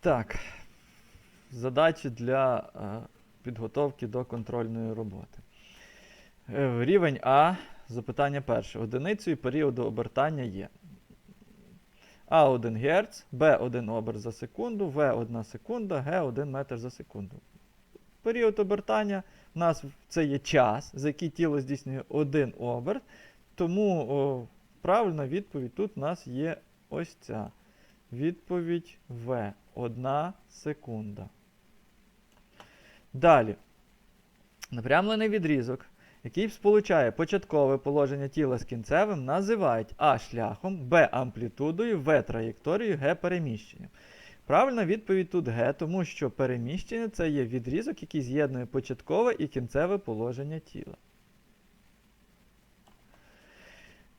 Так. Задачі для е, підготовки до контрольної роботи. Е, Рівень А. Запитання перше. Одиницею періоду обертання є А1 Гц, Б1 оберт за секунду, В1 секунда, Г1 метр за секунду. Період обертання у нас це є час, за який тіло здійснює один оберт. Тому о, правильна відповідь тут у нас є ось ця. Відповідь В. 1 секунда. Далі. Напрямлений відрізок, який сполучає початкове положення тіла з кінцевим, називають А шляхом, Б амплітудою, В траєкторією, Г переміщенням. Правильна відповідь тут Г, тому що переміщення це є відрізок, який з'єднує початкове і кінцеве положення тіла. В-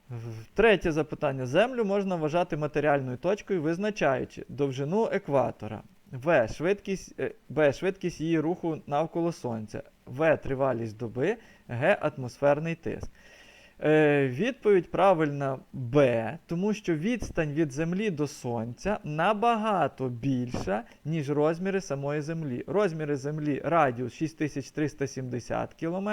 Третє запитання. Землю можна вважати матеріальною точкою, визначаючи довжину екватора, В швидкість, е, Б швидкість її руху навколо Сонця, В тривалість доби, Г атмосферний тиск. Е, відповідь правильна Б, тому що відстань від Землі до Сонця набагато більша, ніж розміри самої Землі. Розміри Землі радіус 6370 км,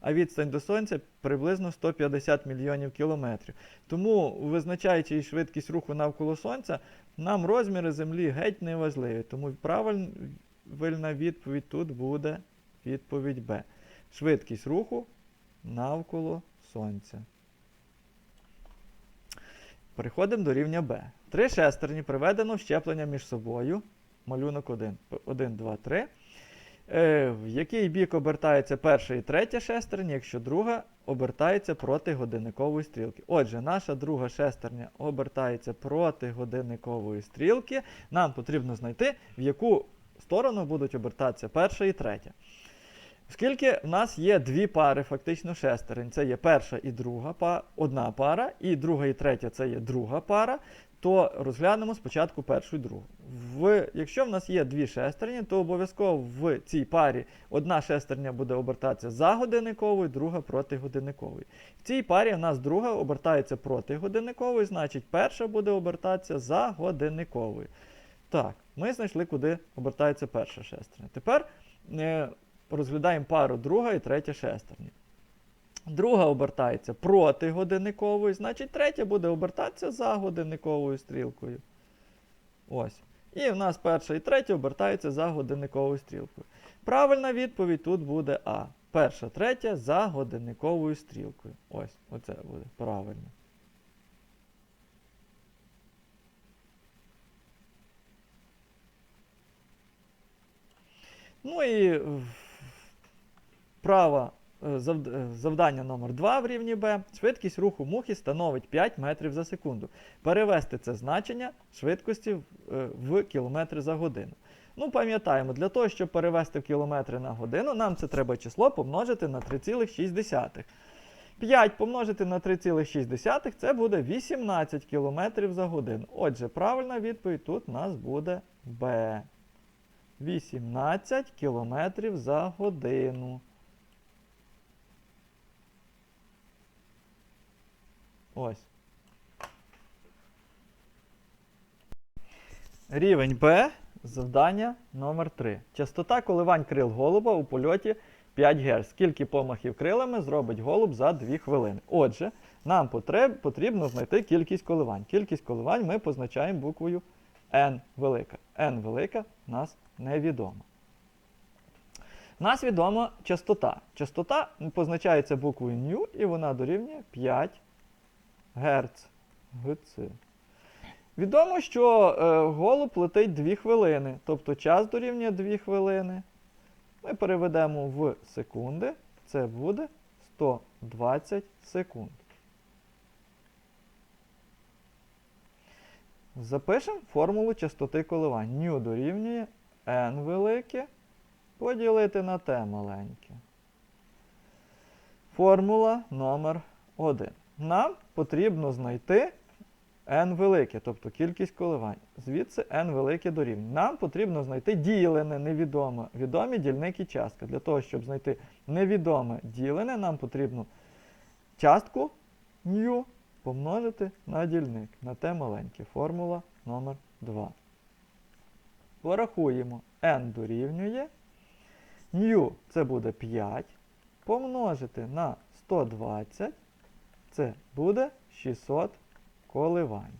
а відстань до Сонця приблизно 150 мільйонів кілометрів. Тому, визначаючи швидкість руху навколо Сонця, нам розміри Землі геть не важливі. Тому правильна відповідь тут буде відповідь Б. Швидкість руху навколо Сонця. Переходимо до рівня Б. Три шестерні приведено в щеплення між собою. Малюнок 1. 1, 2, 3. Е, в який бік обертається перша і третя шестерня, якщо друга обертається проти годинникової стрілки. Отже, наша друга шестерня обертається проти годинникової стрілки. Нам потрібно знайти, в яку сторону будуть обертатися перша і третя. Оскільки в нас є дві пари фактично шестерень, це є перша і друга па, одна пара, і друга і третя це є друга пара, то розглянемо спочатку першу і другу. В, якщо в нас є дві шестерні, то обов'язково в цій парі одна шестерня буде обертатися за годинниковою, друга проти годинникової. В цій парі в нас друга обертається проти годинникової, значить перша буде обертатися за годинниковою. Так, ми знайшли, куди обертається перша шестерня. Тепер е, розглядаємо пару друга і третя шестерні. Друга обертається проти годинникової, значить третя буде обертатися за годинниковою стрілкою. Ось. І в нас перша і третя обертаються за годинниковою стрілкою. Правильна відповідь тут буде А. Перша, третя за годинниковою стрілкою. Ось, оце буде правильно. Ну і права е, е, завдання номер 2 в рівні Б. Швидкість руху мухи становить 5 метрів за секунду. Перевести це значення швидкості е, в кілометри за годину. Ну, пам'ятаємо, для того, щоб перевести в кілометри на годину, нам це треба число помножити на 3,6. 5 помножити на 3,6 це буде 18 км за годину. Отже, правильна відповідь тут у нас буде Б. 18 км за годину. Ось. Рівень Б. Завдання номер 3. Частота коливань крил голуба у польоті 5 Гц. Скільки помахів крилами зробить голуб за 2 хвилини? Отже, нам потрібно знайти кількість коливань. Кількість коливань ми позначаємо буквою N велика. N велика нас невідома. Нас відома частота. Частота позначається буквою ню і вона дорівнює 5 Гц. ГЦ. Відомо, що е, голуб летить 2 хвилини, тобто час дорівнює 2 хвилини. Ми переведемо в секунди. Це буде 120 секунд. Запишемо формулу частоти коливань. Ню дорівнює n велике поділити на t маленьке. Формула номер 1. Нам потрібно знайти n велике, тобто кількість коливань. Звідси n велике дорівнює. Нам потрібно знайти ділене невідоме, відомі дільник і частка. Для того, щоб знайти невідоме ділене, нам потрібно частку ню помножити на дільник, на те маленьке. Формула номер 2. порахуємо n дорівнює. Ню це буде 5. Помножити на 120. Це буде 600 коливань.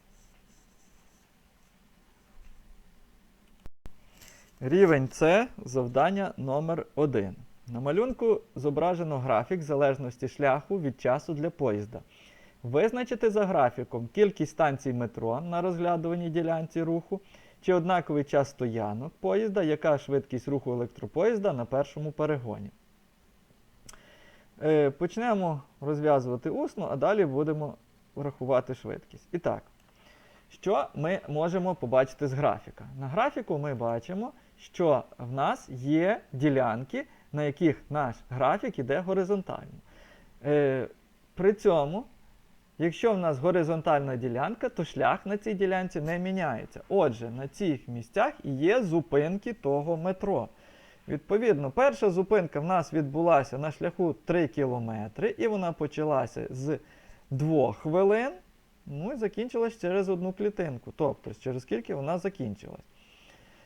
Рівень С завдання номер 1. На малюнку зображено графік залежності шляху від часу для поїзда. Визначити за графіком кількість станцій метро на розглядуваній ділянці руху чи однаковий час стоянок поїзда, яка швидкість руху електропоїзда на першому перегоні. Е, почнемо розв'язувати усно, а далі будемо рахувати швидкість. І так, що ми можемо побачити з графіка? На графіку ми бачимо, що в нас є ділянки, на яких наш графік іде горизонтально. Е, при цьому, якщо в нас горизонтальна ділянка, то шлях на цій ділянці не міняється. Отже, на цих місцях є зупинки того метро. Відповідно, перша зупинка в нас відбулася на шляху 3 км, і вона почалася з 2 хвилин, ну і закінчилась через одну клітинку. Тобто, через скільки вона закінчилась.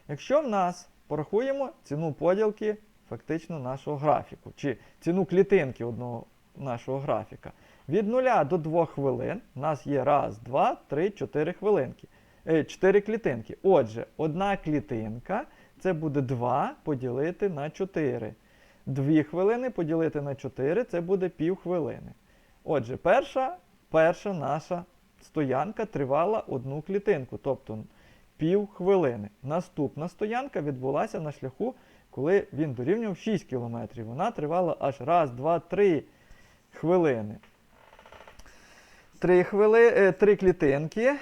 Якщо в нас порахуємо ціну поділки фактично нашого графіку, чи ціну клітинки одного нашого графіка, від 0 до 2 хвилин у нас є 1, 2, 3, 4 хвилинки. 4 клітинки. Отже, одна клітинка це буде 2 поділити на 4. 2 хвилини поділити на 4 це буде пів хвилини. Отже, перша, перша наша стоянка тривала одну клітинку, тобто пів хвилини. Наступна стоянка відбулася на шляху, коли він дорівнював 6 км. Вона тривала аж 1, 2, 3 хвилини. 3, хвили, е, 3 клітинки.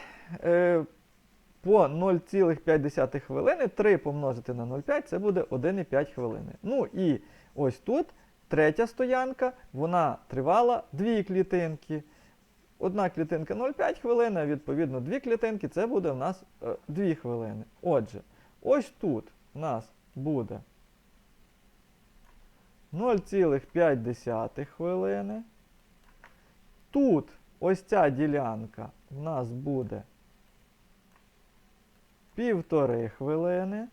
Е, по 0,5 хвилини 3 помножити на 0,5 це буде 1,5 хвилини. Ну і ось тут третя стоянка, вона тривала 2 клітинки. Одна клітинка 0,5 хвилин, а відповідно 2 клітинки це буде в нас 2 хвилини. Отже, ось тут у нас буде 0,5 хвилини. Тут ось ця ділянка в нас буде півтори хвилини.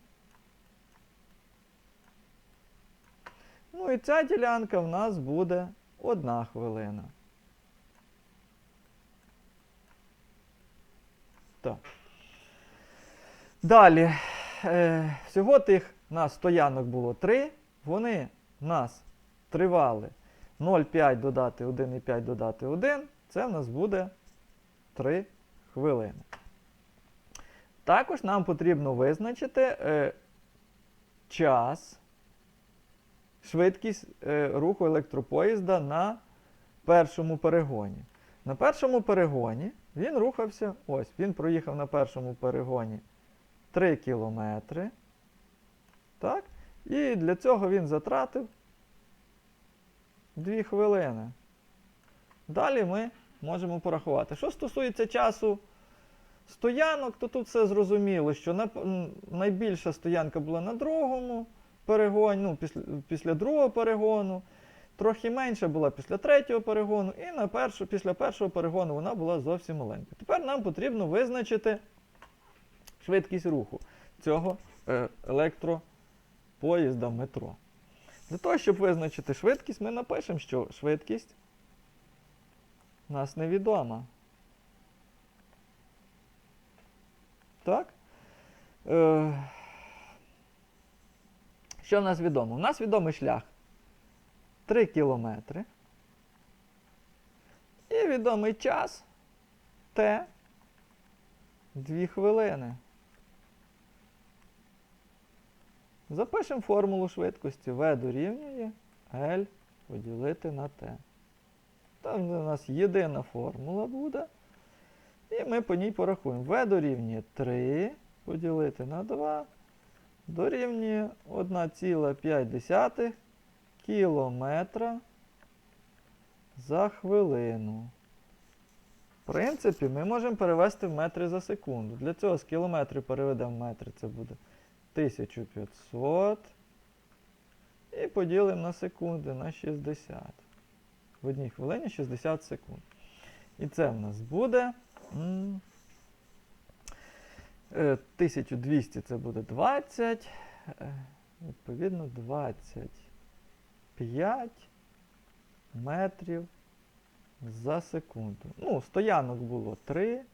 Ну і ця ділянка в нас буде одна хвилина. Так. Далі. Е, всього тих нас стоянок було 3. Вони нас тривали 0,5 додати 1,5 додати 1. Це в нас буде 3 хвилини. Також нам потрібно визначити е, час, швидкість е, руху електропоїзда на першому перегоні. На першому перегоні він рухався, ось, він проїхав на першому перегоні 3 кілометри. Так? І для цього він затратив 2 хвилини. Далі ми можемо порахувати. Що стосується часу стоянок, то тут все зрозуміло, що на, найбільша стоянка була на другому перегоні, ну, після, після другого перегону. Трохи менша була після третього перегону, і на першу, після першого перегону вона була зовсім маленька. Тепер нам потрібно визначити швидкість руху цього е, електропоїзда метро. Для того, щоб визначити швидкість, ми напишемо, що швидкість нас невідома. Так? Е, Що в нас відомо? У нас відомий шлях 3 кілометри. І відомий час Т 2 хвилини. Запишемо формулу швидкості V дорівнює L поділити на T. Там у нас єдина формула буде. І ми по ній порахуємо. V дорівнює 3 поділити на 2 дорівнює 1,5 кілометра за хвилину. В принципі, ми можемо перевести в метри за секунду. Для цього з кілометрів переведемо в метри, це буде 1500. І поділимо на секунди на 60. В одній хвилині 60 секунд. І це в нас буде 1200 це буде 20. е, Відповідно, 25 метрів за секунду. Ну, стоянок було 3.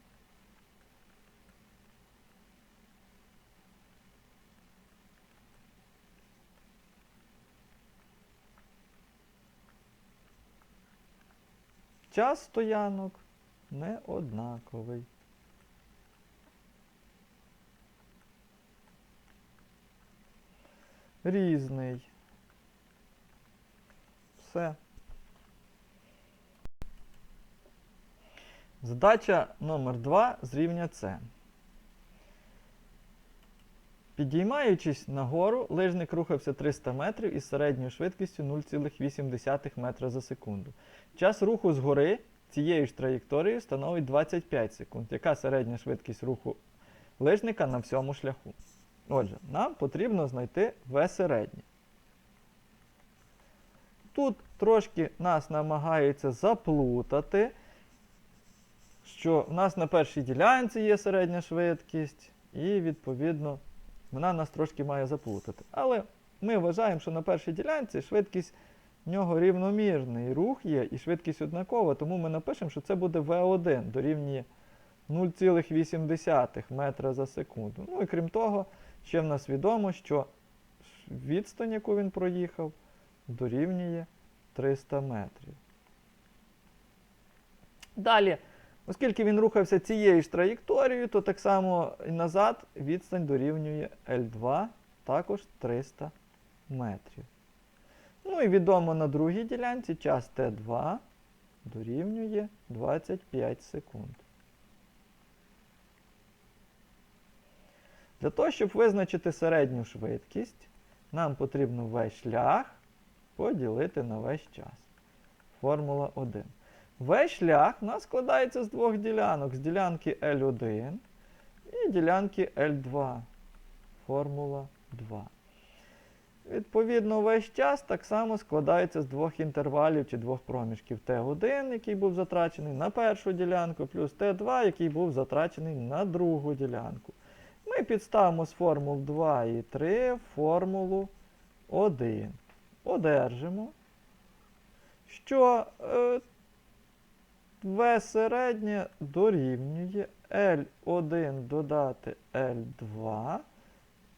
Час стоянок не однаковий. Різний. Все. Задача номер 2 з рівня С. Підіймаючись нагору, лижник рухався 300 метрів із середньою швидкістю 0,8 метра за секунду. Час руху згори цією ж траєкторією становить 25 секунд. Яка середня швидкість руху лижника на всьому шляху? Отже, нам потрібно знайти В середнє. Тут трошки нас намагаються заплутати, що в нас на першій ділянці є середня швидкість, і, відповідно, вона нас трошки має заплутати. Але ми вважаємо, що на першій ділянці швидкість в нього рівномірний рух є і швидкість однакова, тому ми напишемо, що це буде V1 дорівнює 0,8 метра за секунду. Ну і крім того, ще в нас відомо, що відстань, яку він проїхав, дорівнює 300 метрів. Далі, оскільки він рухався цією ж траєкторією, то так само і назад відстань дорівнює L2, також 300 метрів. Ну і відомо на другій ділянці час T2 дорівнює 25 секунд. Для того, щоб визначити середню швидкість, нам потрібно весь шлях поділити на весь час. Формула 1. Весь шлях у нас складається з двох ділянок. З ділянки L1 і ділянки L2. Формула 2. Відповідно, весь час так само складається з двох інтервалів чи двох проміжків Т1, який був затрачений на першу ділянку, плюс Т2, який був затрачений на другу ділянку. Ми підставимо з формул 2 і 3 формулу 1. Одержимо, що е, В середнє дорівнює L1 додати L2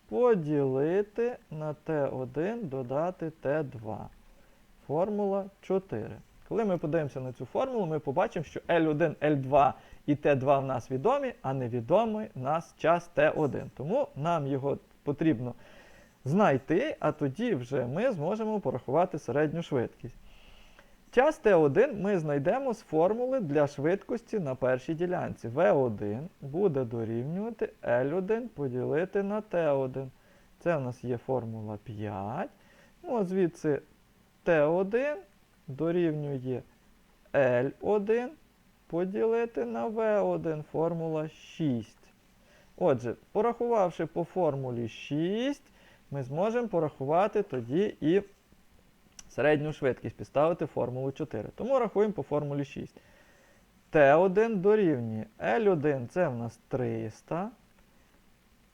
поділити на Т1 додати Т2. Формула 4. Коли ми подивимося на цю формулу, ми побачимо, що L1, L2 і Т2 в нас відомі, а невідомий в нас час Т1. Тому нам його потрібно знайти, а тоді вже ми зможемо порахувати середню швидкість. Час Т1 ми знайдемо з формули для швидкості на першій ділянці. В1 буде дорівнювати L1 поділити на Т1. Це у нас є формула 5. Ну, а звідси Т1 дорівнює L1 поділити на V1 формула 6. Отже, порахувавши по формулі 6, ми зможемо порахувати тоді і середню швидкість, підставити формулу 4. Тому рахуємо по формулі 6. Т1 дорівнює L1 це в нас 300.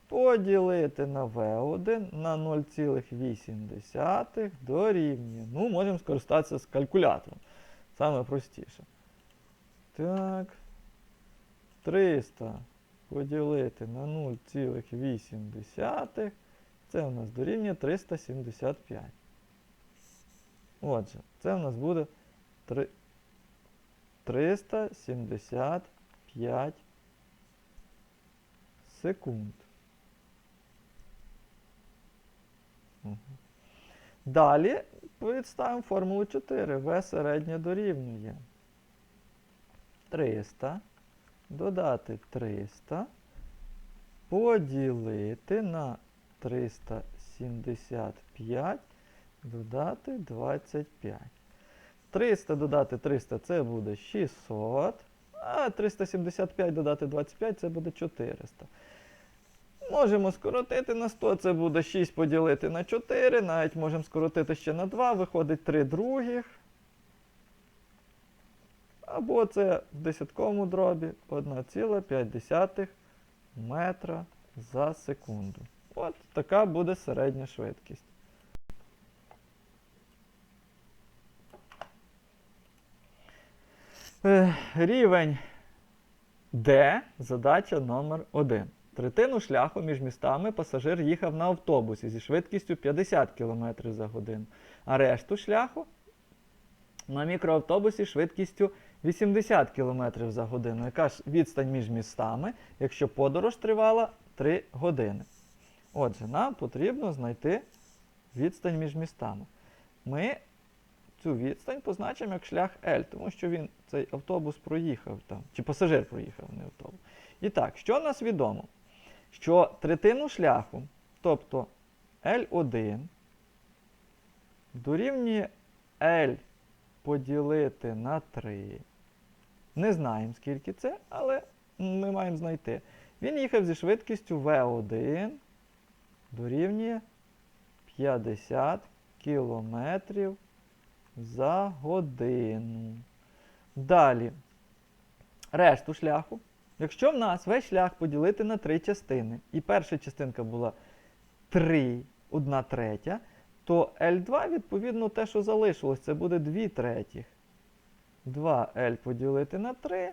Поділити на V1 на 0,8 дорівнює. Ну, можемо скористатися з калькулятором. Саме простіше. Так. 300 поділити на 0,8. Це у нас дорівнює 375. Отже, це у нас буде 3, 375 секунд. Угу. Далі підставимо формулу 4. В середнє дорівнює 300 додати 300 поділити на 375 додати 25. 300 додати 300 це буде 600. А 375 додати 25 це буде 400. Можемо скоротити на 100, це буде 6 поділити на 4. Навіть можемо скоротити ще на 2, виходить 3 других. Або це в десятковому дробі 1,5 метра за секунду. От така буде середня швидкість. Рівень Д. Задача номер 1. Третину шляху між містами пасажир їхав на автобусі зі швидкістю 50 км за годину, а решту шляху на мікроавтобусі швидкістю 80 км за годину. Яка ж відстань між містами, якщо подорож тривала 3 години? Отже, нам потрібно знайти відстань між містами. Ми цю відстань позначимо як шлях L, тому що він цей автобус проїхав там, чи пасажир проїхав, не автобус. І так, що нас відомо? Що третину шляху, тобто L1, дорівнює L поділити на 3. Не знаємо, скільки це, але ми маємо знайти. Він їхав зі швидкістю V1 дорівнює 50 кілометрів за годину. Далі. Решту шляху. Якщо в нас весь шлях поділити на три частини, і перша частинка була 3, 1 третя, то L2, відповідно, те, що залишилось, це буде 2 третіх. 2L поділити на 3.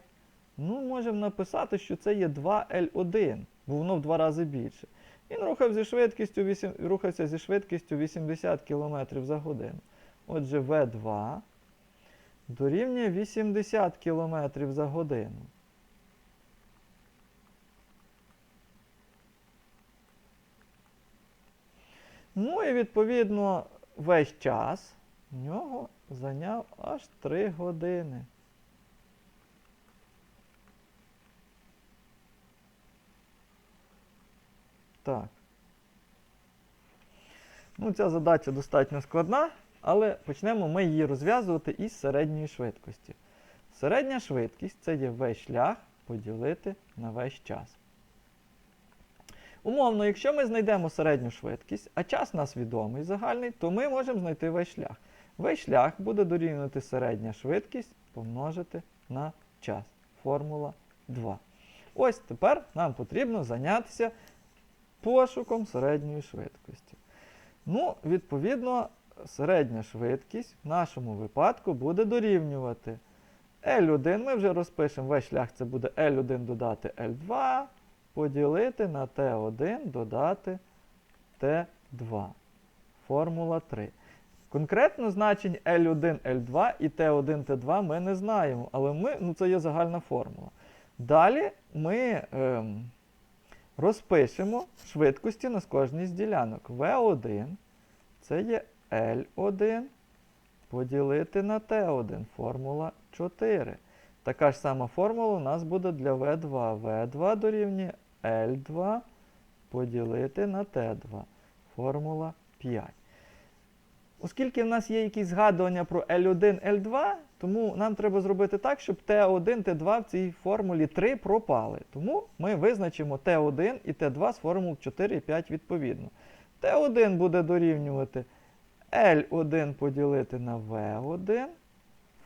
Ну, можемо написати, що це є 2L1, бо воно в два рази більше. Він рухав зі швидкістю 8, рухався зі швидкістю 80 км за годину. Отже, V2 дорівнює 80 км за годину. Ну і відповідно весь час в нього зайняв аж 3 години. Так. Ну, ця задача достатньо складна, але почнемо ми її розв'язувати із середньої швидкості. Середня швидкість це є весь шлях поділити на весь час. Умовно, якщо ми знайдемо середню швидкість, а час у нас відомий загальний, то ми можемо знайти весь шлях. Весь шлях буде дорівнювати середня швидкість помножити на час. Формула 2. Ось тепер нам потрібно зайнятися пошуком середньої швидкості. Ну, відповідно, середня швидкість в нашому випадку буде дорівнювати L1. Ми вже розпишемо весь шлях, це буде L1 додати L2, поділити на T1 додати T2. Формула 3. Конкретно значень L1, L2 і T1, T2 ми не знаємо, але ми, ну, це є загальна формула. Далі ми ем, розпишемо швидкості на кожній з ділянок. V1 це є L1 поділити на T1. Формула 4. Така ж сама формула у нас буде для V2. V2 дорівнює L2 поділити на T2. Формула 5. Оскільки в нас є якісь згадування про L1, L2, тому нам треба зробити так, щоб T1, T2 в цій формулі 3 пропали. Тому ми визначимо T1 і T2 з формул 4 і 5 відповідно. T1 буде дорівнювати L1 поділити на V1,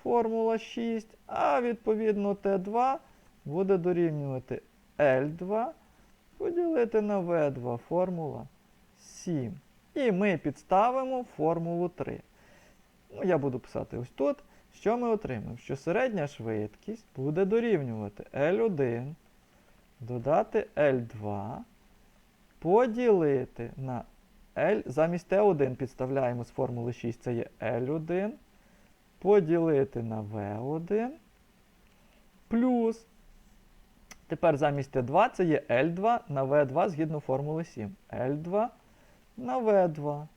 формула 6, а відповідно T2 буде дорівнювати L2 поділити на V2, формула 7. І ми підставимо формулу 3. Ну, я буду писати ось тут. Що ми отримаємо? Що середня швидкість буде дорівнювати L1 додати L2 поділити на L. Замість T1 підставляємо з формули 6, це є L1. Поділити на V1. Плюс. Тепер замість T2 це є L2 на V2 згідно формули 7. L2 на V2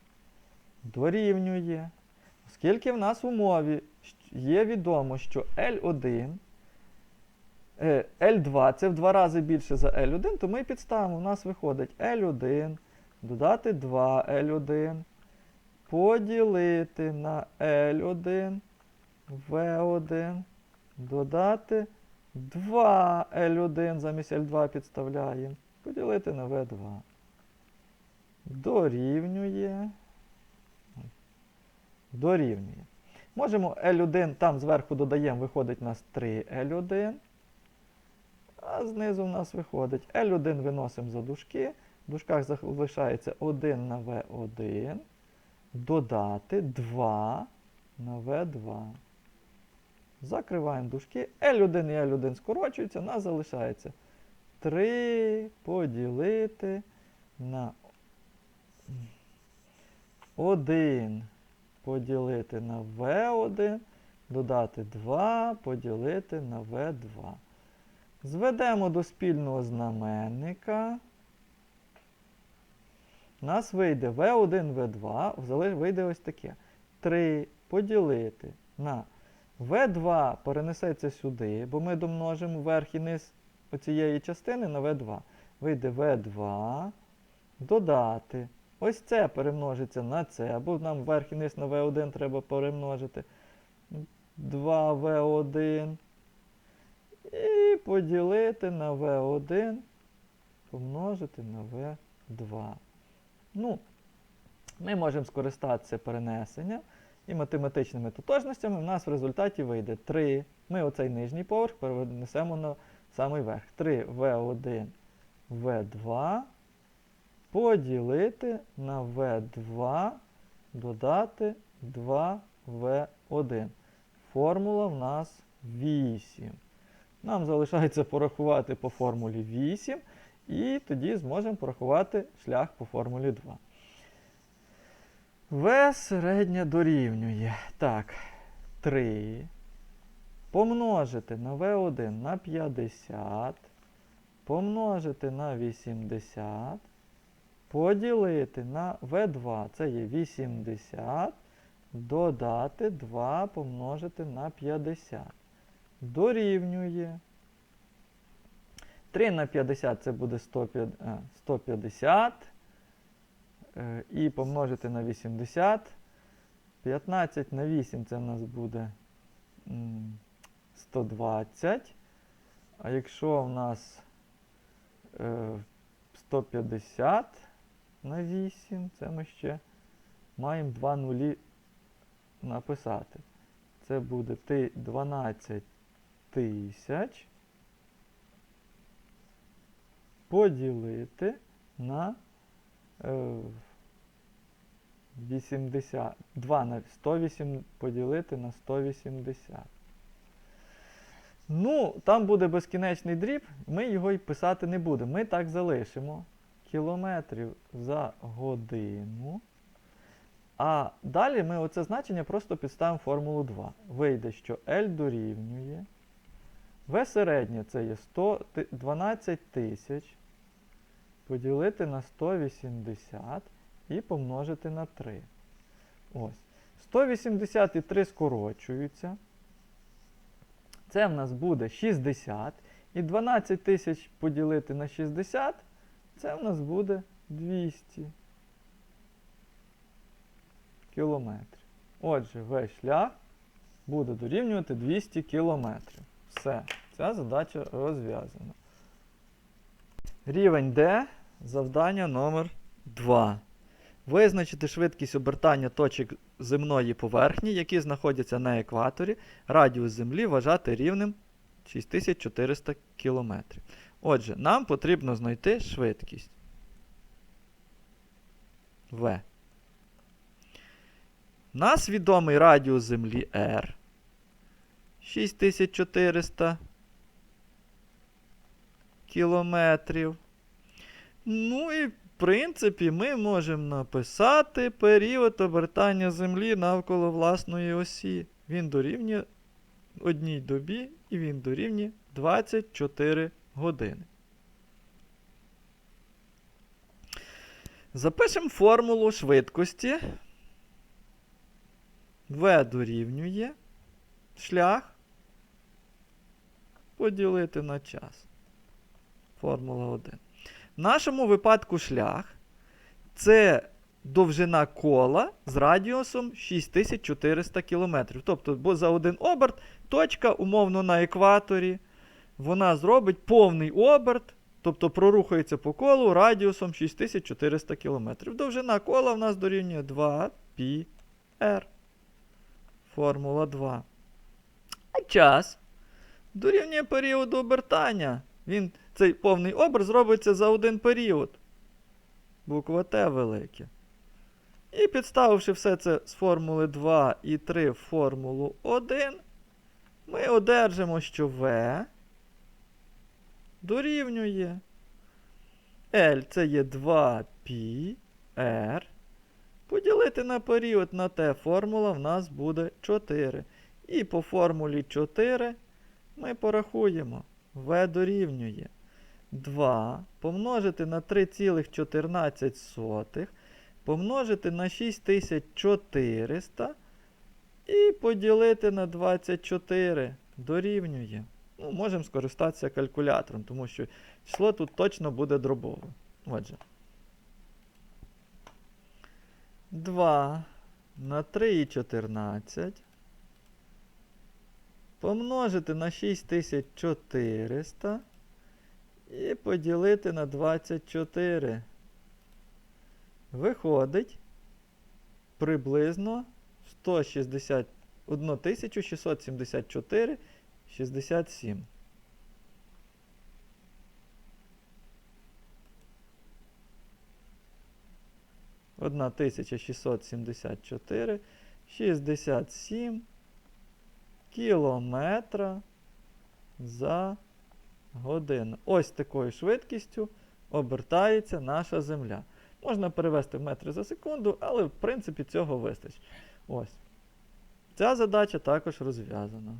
дорівнює. Оскільки в нас в умові є відомо, що L1, е, L2 це в два рази більше за L1, то ми підставимо. У нас виходить L1 додати 2 L1 поділити на L1 V1 додати 2 L1 замість L2 підставляємо. Поділити на V2 дорівнює. Дорівнює. Можемо L1 там зверху додаємо, виходить у нас 3 L1. А знизу в нас виходить L1 виносимо за дужки. В дужках залишається 1 на V1. Додати 2 на V2. Закриваємо дужки. L1 і L1 скорочуються, нас залишається 3 поділити на 1 поділити на V1, додати 2 поділити на V2. Зведемо до спільного знаменника. У нас вийде V1, V2, вийде ось таке. 3 поділити на V2 перенесеться сюди, бо ми домножимо верх і низ оцієї частини на V2. Вийде V2, додати. Ось це перемножиться на це, або нам верх і низ на V1 треба перемножити. 2V1. І поділити на V1, помножити на V2. Ну, ми можемо скористатися перенесенням і математичними тотожностями. У нас в результаті вийде 3. Ми оцей нижній поверх перенесемо на самий верх. 3V1, V2 поділити на V2, додати 2V1. Формула в нас 8. Нам залишається порахувати по формулі 8, і тоді зможемо порахувати шлях по формулі 2. В середня дорівнює. Так, 3 помножити на В1 на 50, помножити на 80, поділити на В2, це є 80, додати 2 помножити на 50 дорівнює. 3 на 50 це буде 150. а, 150. е, І помножити на 80. 15 на 8 це в нас буде 120. А якщо в нас е, 150 на 8, це ми ще маємо 2 нулі написати. Це буде ти- 12 тисяч поділити на е, 80. 2 на 108 поділити на 180. Ну, там буде безкінечний дріб, ми його й писати не будемо. Ми так залишимо кілометрів за годину. А далі ми оце значення просто підставимо формулу 2. Вийде, що L дорівнює. В середнє це є 100, ти- 12 тисяч поділити на 180 і помножити на 3. Ось. 180 і 3 скорочуються. Це в нас буде 60. І 12 тисяч поділити на 60, це в нас буде 200 кілометрів. Отже, весь шлях буде дорівнювати 200 кілометрів. Все, ця задача розв'язана. Рівень Д. Завдання номер 2. Визначити швидкість обертання точок земної поверхні, які знаходяться на екваторі. Радіус Землі вважати рівнем 6400 км. Отже, нам потрібно знайти швидкість. В. Нас відомий радіус Землі R. 6400 кілометрів. Ну і в принципі ми можемо написати період обертання Землі навколо власної осі. Він дорівнює одній добі і він дорівнює 24 години. Запишемо формулу швидкості. В дорівнює шлях поділити на час. Формула 1. В нашому випадку шлях це довжина кола з радіусом 6400 км. Тобто, бо за один оберт точка, умовно, на екваторі, вона зробить повний оберт, тобто прорухається по колу радіусом 6400 км. Довжина кола в нас дорівнює 2πr. Формула 2. А час дорівнює періоду обертання Він, цей повний оберт робиться за один період. Буква Т велике. І підставивши все це з формули 2 і 3 в формулу 1, ми одержимо, що В дорівнює. L це є 2π R. Поділити на період на Т формула в нас буде 4. І по формулі 4 ми порахуємо. В дорівнює 2 помножити на 3,14 помножити на 6400 і поділити на 24 дорівнює. Ну, можемо скористатися калькулятором, тому що число тут точно буде дробове. Отже. 2 на 3,14 помножити на 6400 і поділити на 24. Виходить приблизно 161 674 67. Одна тисяча шістсот сімдесят чотири, шістдесят сім кілометра за годину. Ось такою швидкістю обертається наша Земля. Можна перевести в метри за секунду, але в принципі цього вистачить. Ось. Ця задача також розв'язана.